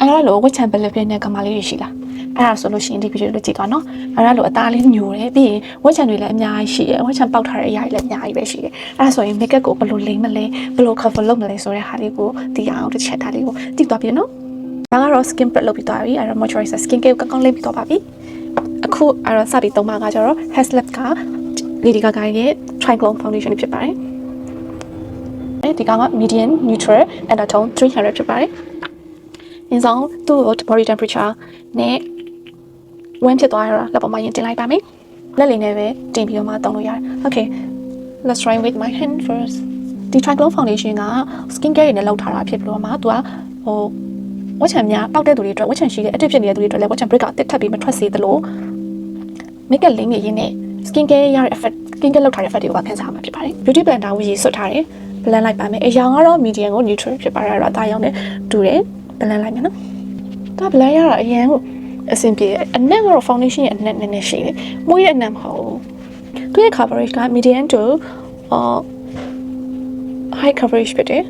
အဲ့ဒါလို့ဝက်ချန်ဘယ်လိုပြနေတဲ့ကမာလေးတွေရှိလားအဲ့ဒါဆိုလို့ရှိရင်ဒီဗီဒီယိုလေးကြည့်ပါနော်အဲ့ဒါလို့အသားလေးညိုတယ်ပြီးရင်ဝက်ချန်တွေလည်းအများကြီးရှိတယ်ဝက်ချန်ပေါက်ထားတဲ့အရာတွေလည်းအများကြီးပဲရှိတယ်အဲ့ဒါဆိုရင် make up ကိုဘယ်လိုလိမ့်မလဲဘယ်လို cover လုပ်မလဲဆိုတဲ့ဟာလေးကိုသိရအောင်တစ်ချက်ဒါလေးကိုသိသွားပြီနော်ဒါကတော့ skin prep လုပ်ပြီးသွားပြီအဲ့တော့ moisturizer skin care ကိုကောင်းကောင်းလိမ့်ပြီးသွားပါပြီအခုအဲ့တော့စပြီးသုံးပါကကျတော့ Haslab က Lady Gaga ရဲ့ Triclone Foundation ဖြစ်ပါတယ်အဲဒီကောင်က medium neutral undertone 300ဖြစ်ပါတယ်။ အင်းဆောင်သူ့ကို body temperature နဲ့ when ဖြစ်သွားရတာလက်ပေါ်မှာရင်တင်လိုက်ပါမယ်။လက်လေးနဲ့ပဲတင်ပြီးတော့မှတောင်းလို့ရတယ်။ Okay let's try with my hand first ဒီ Triclone Foundation က skin care တွေနဲ့လောက်ထားတာဖြစ်ပြီးတော့မှသူကဟိုဝက်ချံများတောက်တဲ့သူတွေအတွက်ဝက်ချံရှိတဲ့အတစ်ဖြစ်နေတဲ့သူတွေအတွက်လည်းဝက်ချံ break ကတစ်ထပ်ပြီးမထွက်စေသလို make up လိမ့်နေရင်းနဲ့ skin care ရတဲ့ effect skin care လောက်ထားတဲ့ effect တွေကိုပါခံစားရမှာဖြစ်ပါတယ် beauty blender ကိုရေဆွတ်ထားတယ် blend လိုက်ပါမယ်အရောင်ကတော့ medium ကို neutral ဖြစ်ပါတယ်အဲ့တော့အသားရောင်နဲ့တူတယ် blend လိုက်မယ်နော်ဒါ blend ရတာအရင်ကအဆင်ပြေတယ်အနက်ကတော့ foundation ရဲ့အနက်နည်းနည်းရှိတယ်မွေးရဲ့အနက်မဟုတ်ဘူးသူရဲ့ coverage က medium to uh high coverage ဖြစ်တယ်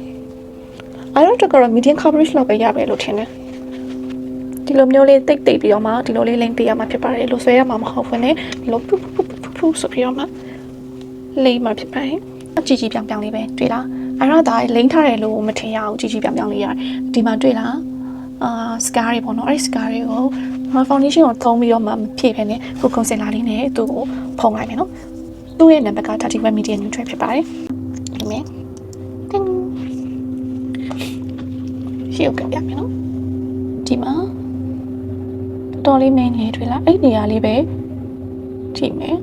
I don't think ကတော့ medium coverage လောက်ပဲရမယ်လို့ထင်တယ်ဒီလိုမျိုးလေးတိတ်တိတ်ပြီးတော့မှဒီလိုလေးလိမ့်ပေးရမှာဖြစ်ပါတယ်လို့ဆွဲရမှာမဟုတ်ဘူးနဲ့ဒီလိုပူပူပူပူပူဆိုပြီးတော့မှလိမ့်မှာဖြစ်ပါတယ်အကြည့်ကြည့်ပြောင်ပြောင်လေးပဲတွေ့လား အဲ့တော့ဒါလိမ့်ထားတယ်လို့မထင်ရအောင်ကြည့်ကြည့်ပြောင်ပြောင်လေးရတယ်ဒီမှာတွေ့လားအာ scar တွေပေါ့နော်အဲ့ဒီ scar တွေကို foundation ကိုသုံးပြီးတော့မှမဖြည့်ဖ ೇನೆ ကို concealer လေးနဲ့သူ့ကိုဖုံးလိုက်မယ်နော်သူ့ရဲ့ number က31 medium neutral ဖြစ်ပါတယ်ဒီမဲ့တင်းရှေ့ကိုကပ်ပြမယ်နော်ဒီမှာတော်တော်လေးမင်းနေတွေ့လားအဲ့ဒီနေရာလေးပဲကြည့်မယ်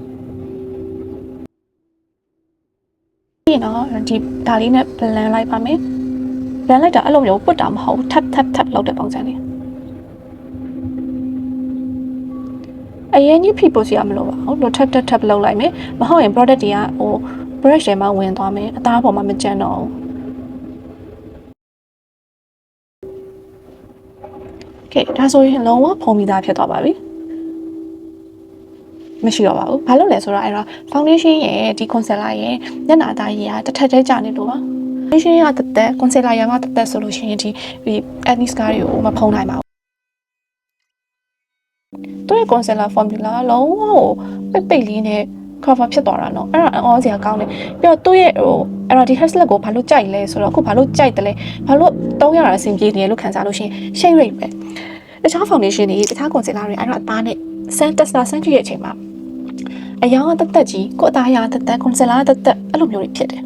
ဒီနော်ဒီဒါလေးနဲ့ blend လိုက်ပါမယ် blend လိုက်တာအဲ့လိုမျိုးပွတ်တာမဟုတ်ဘူး tap tap tap လောက်တဲ့ပုံစံလေးအရင်ကြီးဖိပို့စီရမလို့ပါဘူးလို့ tap tap tap လောက်လိုက်မယ်မဟုတ်ရင် product တွေကဟို brush ထဲမှာဝင်သွားမယ်အသားပေါ်မှာမကျန်တော့ဘူးကဲဒါဆိုရင်လုံးဝဖုံးပြီးသားဖြစ်သွားပါပြီ မရှိတော့ပါဘူးဘာလို့လဲဆိုတော့အဲ့တော့ foundation ရဲ့ဒီ concealer ရဲ့မျက်နှာသားရည်ကတစ်ထက်တည်းကျနေလို့ပါ foundation ကတက်တက် concealer ရံကတက်တက်ဆိုလို့ရှိရင်ဒီဒီ acne scar တွေကိုမဖုံးနိုင်ပါဘူးသူရဲ့ concealer formula ကလုံးဝပိတ်ပိတ်လေးနဲ့ cover ဖြစ်သွားတာเนาะအဲ့ဒါအော်စရာကောင်းတယ်ပြီးတော့သူ့ရဲ့ဟိုအဲ့တော့ဒီ hairstyle ကိုဘာလို့ကြိုက်လဲဆိုတော့အခုဘာလို့ကြိုက်တယ်လဲဘာလို့တောင်းရတာအဆင်ပြေနေလဲလို့ခံစားလို့ရှိရင် shade rate ပဲတခြား foundation တွေတခြား concealer တွေအဲ့တော့အသားနဲ့ sun tester sun ကြည့်ရဲ့အချိန်မှာ အယောင်ကတက်တက်ကြီးကိုယ်အသားရတက်တက် concealer တက်တက်အဲ့လိုမျိုးတွေဖြစ်တယ်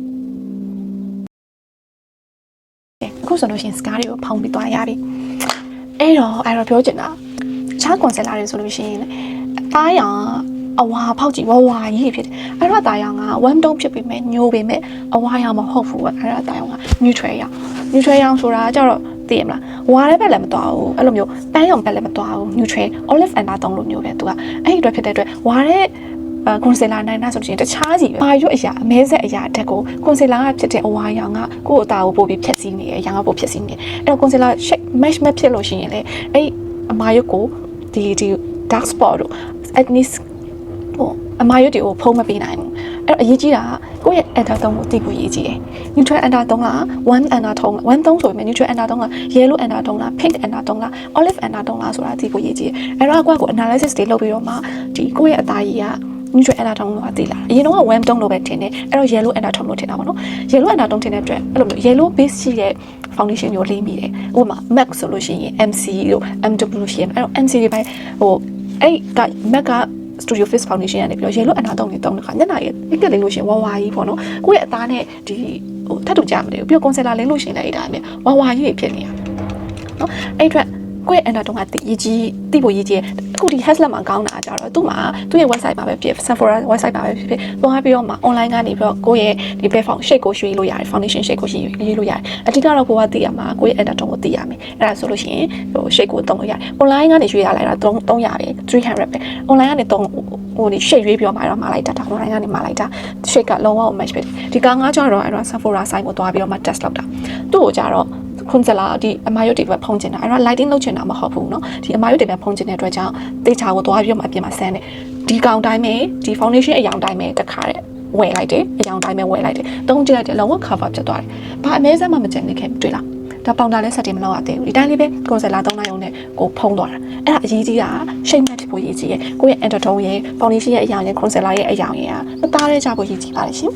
အခုဆိုလို့ရှိရင် scar တွေကိုဖောင်းပြီးသွားရပြီအဲ့တော့အဲ့တော့ပြောချင်တာတခြား concealer တွေဆိုလို့ရှိရင်အသားရောင်အဝါဖောက်ကြည့်ဝဝါကြီးဖြစ်တယ်အဲ့တော့အသားရောင်က1 tone ဖြစ်ပေမဲ့ညိုပေမဲ့အဝါရောင်မဟုတ်ဘူးအဲ့တော့အသားရောင်က neutral ရောင် neutral ရောင်ဆိုတာကြတော့သိရမလားဝါလည်းပဲလည်းမသွားဘူးအဲ့လိုမျိုးပန်းရောင်ပဲလည်းမသွားဘူး neutral olive and တုံးလိုမျိုးပဲသူကအဲ့ဒီအတွက်ဖြစ်တဲ့အတွက်ဝါတဲ့အဲ ကွန်ဆီလာနိုင်တာဆိုရင်တခြားစီပဲ။ဘာရွတ်အရာအမဲဆက်အရာအတက်ကိုကွန်ဆီလာကဖြစ်တဲ့အဝါရောင်ကကိုယ့်အသားကိုပို့ပြီးဖြက်စီးနေတယ်။ရောင်ကပို့ဖြက်စီးနေတယ်။အဲ့တော့ကွန်ဆီလာ shade match မဖြစ်လို့ရှိရင်လေအဲ့အမာရွတ်ကိုဒီဒီ dark spot တို့ acne ဟိုအမာရွတ်တွေကိုဖုံးမပေးနိုင်ဘူးအဲ့တော့အရေးကြီးတာကကိုယ့်ရဲ့ enter သုံးကိုသိဖို့အရေးကြီးတယ် neutral enter သုံးလား one enter သုံးလား one သုံးဆိုပေမဲ့ neutral enter သုံးလား yellow enter သုံးလား pink enter သုံးလား olive enter သုံးလားဆိုတာသိဖို့အရေးကြီးတယ်အဲ့တော့ကိုယ့်ကို analysis တွေလုပ်ပြီးတော့မှဒီကိုယ့်ရဲ့အသားရည်က neutral enter သုံးလို့အသိလားအရင်တော့ one သုံးလို့ပဲထင်တယ်အဲ့တော့ yellow enter သုံးလို့ထင်တာပေါ့နော် yellow enter သုံးထင်တဲ့အတွက်အဲ့လိုမျိုး yellow base ရှိတဲ့ foundation မျိုးလေးမိတယ်ဥပမာ MAC ဆိုလို့ရှိရင် MC တို့ MW ရှိရင်အဲ့တော့ MC တွေပိုင်းဟိုအဲ့က MAC က Studio Face Foundation ကနေပြီးတော့ yellow အနာတုံးနေတုံးတဲ့ခါညနာရဲ့အက်ကလေးလို့ရှရင်ဝါဝါကြီးပေါ့နော်ကိုယ့်ရဲ့အသားနဲ့ဒီဟိုထပ်တူကြမလဲပြီးတော့ concealer လေးလို့ရှရင်လည်းအဲ့ဒါနဲ့ဝါဝါကြီးဖြစ်နေရနော်အဲ့အတွက် ကိုယ့်ရဲ့အနာတုံးကတည်ကြီးတိဖို့ရေးကြီးအခုဒီ Haslab မှာကောင်းတာကြတော့သူ့မှာသူ့ရဲ့ website မှာပဲဖြစ် Sephora website မှာပဲဖြစ်ဖြစ်သွားပြီးတော့မှ online ကနေပြီးတော့ကိုယ့်ရဲ့ဒီ base found shade ကိုရွှေ့လို့ရတယ် foundation shade ကိုရွှေ့ရေးလို့ရတယ်အတိအကျတော့ကိုကသိရမှာကိုယ့်ရဲ့ editor တုံးကိုသိရမယ်အဲ့ဒါဆိုလို့ရှိရင်ဟို shade ကိုတုံးလို့ရတယ် online ကနေရွှေ့ရလိုက်တာ3 300ပဲ300ပဲ online ကနေတုံးဟိုဒီ shade ရွေးပြီးတော့မှတော့မှာလိုက်တာဒါ online ကနေမှာလိုက်တာ shade ကလုံးဝ match ပဲဒီကောင်ငါကျတော့အဲ့တော့ Sephora site ကိုသွားပြီးတော့မှ test လုပ်တာသူ့ကိုကြတော့ ခွန်စလာဒီအမာရွတ်တွေပဲဖုံးကျင်တာအဲ့တော့ lighting လုပ်ချင်တာမဟုတ်ဘူးเนาะဒီအမာရွတ်တွေပဲဖုံးကျင်တဲ့အတွက်ကြောင့်တေချာကိုသွားပြီးတော့မှအပြင်မှာဆန်းတယ်ဒီကောင်တိုင်းပဲဒီ foundation အယောင်တိုင်းပဲတခါတဲ့ဝယ်လိုက်တယ်အယောင်တိုင်းပဲဝယ်လိုက်တယ်တုံးကြည့်လိုက်တယ်လုံးဝ cover ဖြစ်သွားတယ်ဘာအမဲစမ်းမှမကျန်နေခဲ့တွေ့လား ဒါပေါင်တာလည်းဆက်တင်မလုပ်ရသေးဘူးဒီတိုင်းလေးပဲ concealer သုံးလိုက်အောင်နဲ့ကိုဖုံးသွားတာအဲ့ဒါအရေးကြီးတာရှိတ်မှတ်ဖြစ်ဖို့အရေးကြီးရဲ့ကိုယ့်ရဲ့ undertone ရဲ့ foundation ရဲ့အရာရဲ့ concealer ရဲ့အရာရဲ့ကမသားရဲကြဖို့အရေးကြီးပါတယ်ရှင်